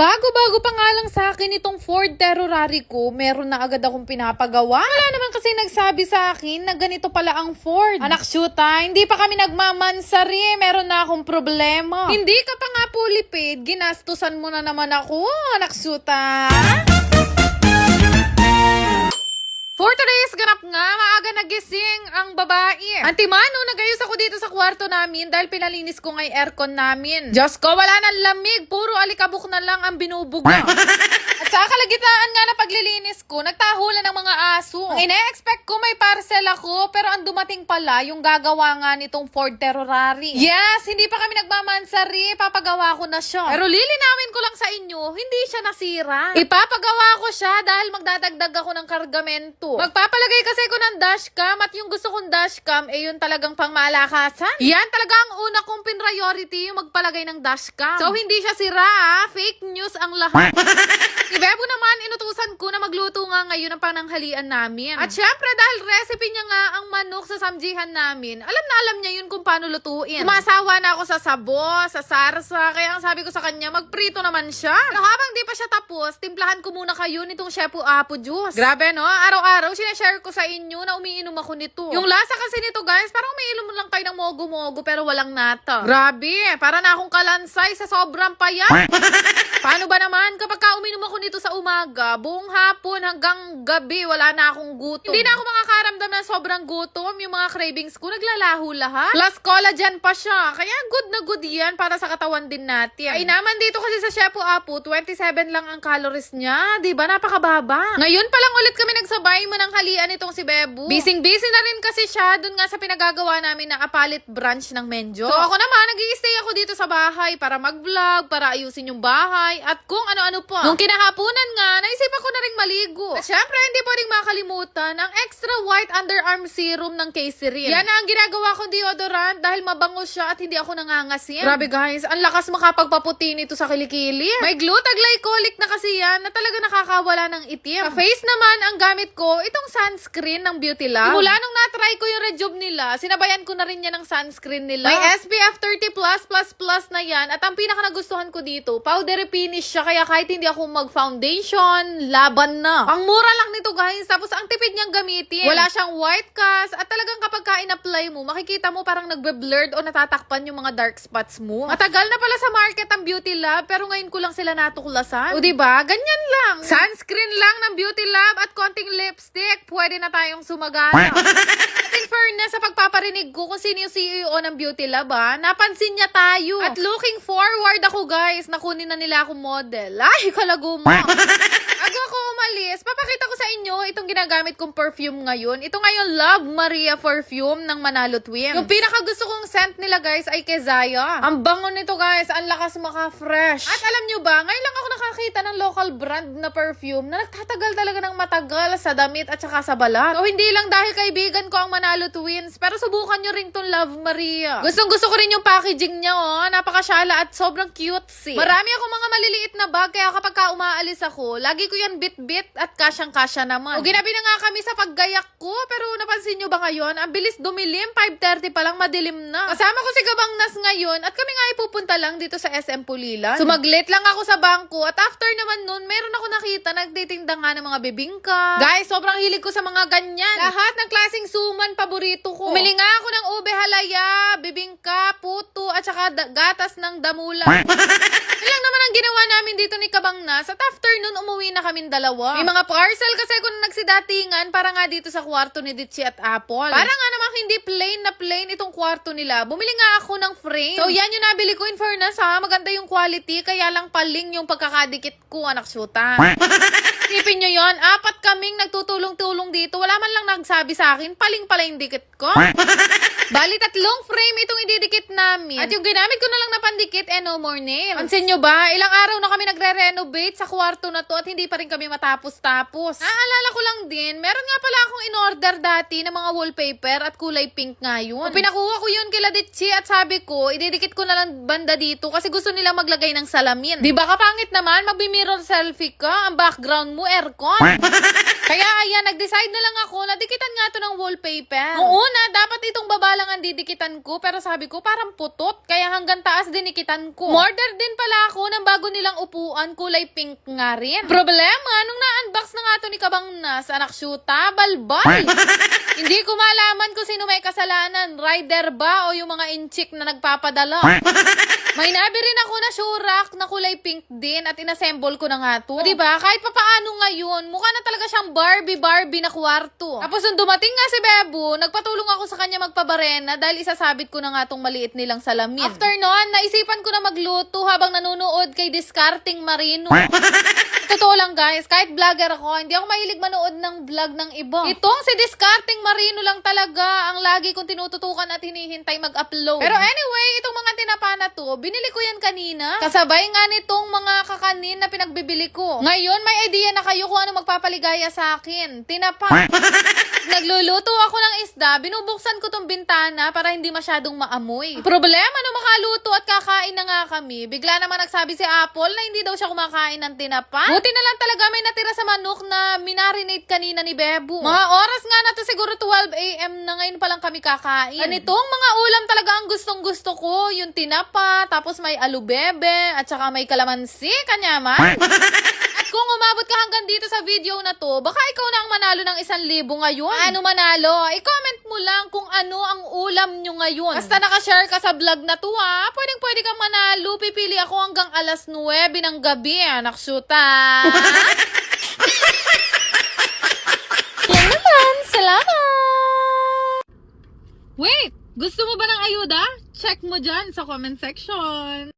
Bago-bago pa nga lang sa akin itong Ford Terrorari ko, meron na agad akong pinapagawa. Wala naman kasi nagsabi sa akin na ganito pala ang Ford. Anak shoota, hindi pa kami nagmamansari, meron na akong problema. Hindi ka pa nga pulipid, ginastusan mo na naman ako, anak shoota. For today's ganap nga, maaga nagising ang babae. Antimano, nagayos ako dito sa kwarto namin dahil pinalinis ko nga yung aircon namin. Diyos ko, wala nang lamig. Puro alikabok na lang ang binubuga. Sa kalagitnaan nga na paglilinis ko, nagtahulan ng mga aso. Ang ine-expect ko may parcel ako, pero ang dumating pala yung gagawa nga nitong Ford Terrorari. Yes, hindi pa kami nagmamansari, papagawa ko na siya. Pero lilinawin ko lang sa inyo, hindi siya nasira. Ipapagawa ko siya dahil magdadagdag ako ng kargamento. Magpapalagay kasi ko ng dashcam at yung gusto kong dashcam, eh yun talagang pang malakasan. Yan talaga ang una kong priority, yung magpalagay ng dashcam. So hindi siya sira, ah. fake news ang lahat. Bebo naman, inutusan ko na magluto nga ngayon ang pananghalian namin. At syempre, dahil recipe niya nga ang manok sa samjihan namin, alam na alam niya yun kung paano lutuin. Sumasawa na ako sa sabo, sa sarsa, kaya ang sabi ko sa kanya, magprito naman siya. Pero habang di pa siya tapos, timplahan ko muna kayo nitong Shepu Apo Juice. Grabe no, araw-araw sinashare ko sa inyo na umiinom ako nito. Yung lasa kasi nito guys, parang umiinom lang kayo ng mogo-mogo pero walang nata. Grabe, para na akong kalansay sa sobrang payat. Paano ba naman kapag ka uminom ako nito sa umaga, buong hapon hanggang gabi, wala na akong gutom. Hindi na ako makakaramdam ng sobrang gutom. Yung mga cravings ko, naglalaho lahat. Plus collagen pa siya. Kaya good na good yan para sa katawan din natin. Ay naman dito kasi sa Shepu Apo, 27 lang ang calories niya. Ba? Napakababa. Ngayon pa lang ulit kami nagsabay mo ng halian itong si Bebu. Busy-busy na rin kasi siya dun nga sa pinagagawa namin na apalit branch ng Menjo. So ako naman, nag stay ako dito sa bahay para mag-vlog, para ayusin yung bahay, at kung ano-ano pa. Nung kinahaponan nga, naisipan ko na rin maligo. At syempre, hindi pa rin makalimutan ang extra white underarm serum ng K-Serin. Yan na ang ginagawa kong deodorant dahil mabango siya at hindi ako nangangasim. Grabe guys, ang lakas makapagpaputi nito sa kilikili. May glutaglycolic na kasi yan na talaga nakakawala ng itim. Sa face naman, ang gamit ko, itong sunscreen ng Beauty Lab. Simula nung na-try ko yung rejob nila, sinabayan ko na rin yan ng sunscreen nila. May SPF 30 plus plus plus na yan. At ang pinaka nagustuhan ko dito, powdery finish siya. Kaya kahit hindi ako mag-foundation, laban na. Ang mura lang nito guys. Tapos ang tipid niyang gamitin. Wala siyang white cast. At talagang kapag ka in-apply mo, makikita mo parang nagbe-blurred o natatakpan yung mga dark spots mo. Matagal na pala sa market ang Beauty Lab, pero ngayon ko lang sila natuklasan. O diba? Ganyan lang. Sunscreen lang ng Beauty Lab at konting lipstick. Pwede na tayong sumagana. Fairness, sa pagpaparinig ko kung sino yung CEO ng Beauty Lab, ha, napansin niya tayo. At looking forward ako, guys, nakunin na nila ako model. Ay, kalago mo. Bago ako umalis, papakita ko sa inyo itong ginagamit kong perfume ngayon. Ito nga yung Love Maria perfume ng Manalo Twins. Yung pinaka gusto kong scent nila, guys, ay Kezaya. Ang bango nito, guys. Ang lakas maka-fresh. At alam nyo ba, ngayon lang ako nakakita ng local brand na perfume na nagtatagal talaga ng matagal sa damit at saka sa balat. So, hindi lang dahil kaibigan ko ang Manalo Twins, pero subukan nyo rin tong Love Maria. Gustong gusto ko rin yung packaging niya, oh. Napakasyala at sobrang cutesy. Marami akong mga maliliit na bag, kaya kapag ka umaalis ako, lagi ko yan bit-bit at kasyang-kasya naman. O ginabi na nga kami sa paggayak ko, pero napansin nyo ba ngayon, ang bilis dumilim, 5.30 pa lang madilim na. Kasama ko si Gabang Nas ngayon, at kami nga ipupunta lang dito sa SM Pulilan. Sumaglit lang ako sa bangko, at after naman nun, meron ako nakita, nagtitinda nga ng mga bibingka. Guys, sobrang hilig ko sa mga ganyan. Lahat ng klaseng suman, paborito ko. Umili nga ako ng ube halaya, bibingka, puto, at saka gatas ng damula. Yun lang naman ang ginawa namin dito ni Kabang Nas. At after nun, umuwi na kaming dalawa. May mga parcel kasi kung nagsidatingan para nga dito sa kwarto ni Ditchi at Apple. Para nga naman hindi plain na plain itong kwarto nila. Bumili nga ako ng frame. So yan yung nabili ko in fairness ha. Maganda yung quality. Kaya lang paling yung pagkakadikit ko anak syuta. Isipin nyo yon apat kaming nagtutulong-tulong dito. Wala man lang nagsabi sa akin, paling pala yung dikit ko. Bali, tatlong frame itong ididikit namin. At yung ginamit ko na lang na pandikit, eh, no more nails. Pansin nyo ba? Ilang araw na kami nagre-renovate sa kwarto na to at hindi pa rin kami matapos-tapos. Naalala ko lang din, meron nga pala akong in-order dati ng mga wallpaper at kulay pink nga yun. O, pinakuha ko yun kila Ditchi at sabi ko, ididikit ko na lang banda dito kasi gusto nila maglagay ng salamin. Di ba kapangit naman, magbi-mirror selfie ka, ang background mo aircon. Kaya ayan, nag-decide na lang ako na dikitan nga to ng wallpaper. Noong una, dapat itong baba lang ang didikitan ko pero sabi ko parang putot kaya hanggang taas dinikitan ko. Order din pala ako ng bago nilang upuan kulay pink nga rin. Problema, nung na-unbox na nga to ni Kabang Nas, anak syuta, balbal. Hindi ko malaman kung sino may kasalanan, rider ba o yung mga inchik na nagpapadala. May nabi rin ako na shurak na kulay pink din at inassemble ko na nga to. O, Diba? Kahit papaano ngayon, mukha na talaga siyang Barbie Barbie na kwarto. Tapos nung dumating nga si Bebo, nagpatulong ako sa kanya magpabarena dahil isasabit ko na nga tong maliit nilang salamin. After nun, naisipan ko na magluto habang nanonood kay Discarding Marino. Totoo lang guys, kahit vlogger ako, hindi ako mahilig manood ng vlog ng iba. Itong si Discarding Marino lang talaga ang lagi kong tinututukan at hinihintay mag-upload. Pero anyway, itong mga tinapa na to, binili ko yan kanina. Kasabay nga nitong mga kakanin na pinagbibili ko. Ngayon, may idea na kayo kung ano magpapaligaya sa akin. Tinapa. Nagluluto ako ng isda, binubuksan ko tong bintana para hindi masyadong maamoy. Problema nung makaluto at kakain na nga kami, bigla naman nagsabi si Apple na hindi daw siya kumakain ng tinapa. Buti na lang talaga may natira sa manok na minarinate kanina ni Bebo. Mga oras nga na to siguro 12 a.m. na ngayon pa lang kami kakain. Ganitong mga ulam talaga ang gustong gusto ko, yung tinapa, tapos may alubebe, at saka may kalamansi, kanyaman. Kung umabot ka hanggang dito sa video na to, baka ikaw na ang manalo ng isang libo ngayon. Ano manalo? I-comment mo lang kung ano ang ulam nyo ngayon. Basta nakashare ka sa vlog na to ha, pwedeng pwede kang manalo. Pipili ako hanggang alas 9 ng gabi, anak syuta. Yan naman, salamat! Wait! Gusto mo ba ng ayuda? Check mo dyan sa comment section.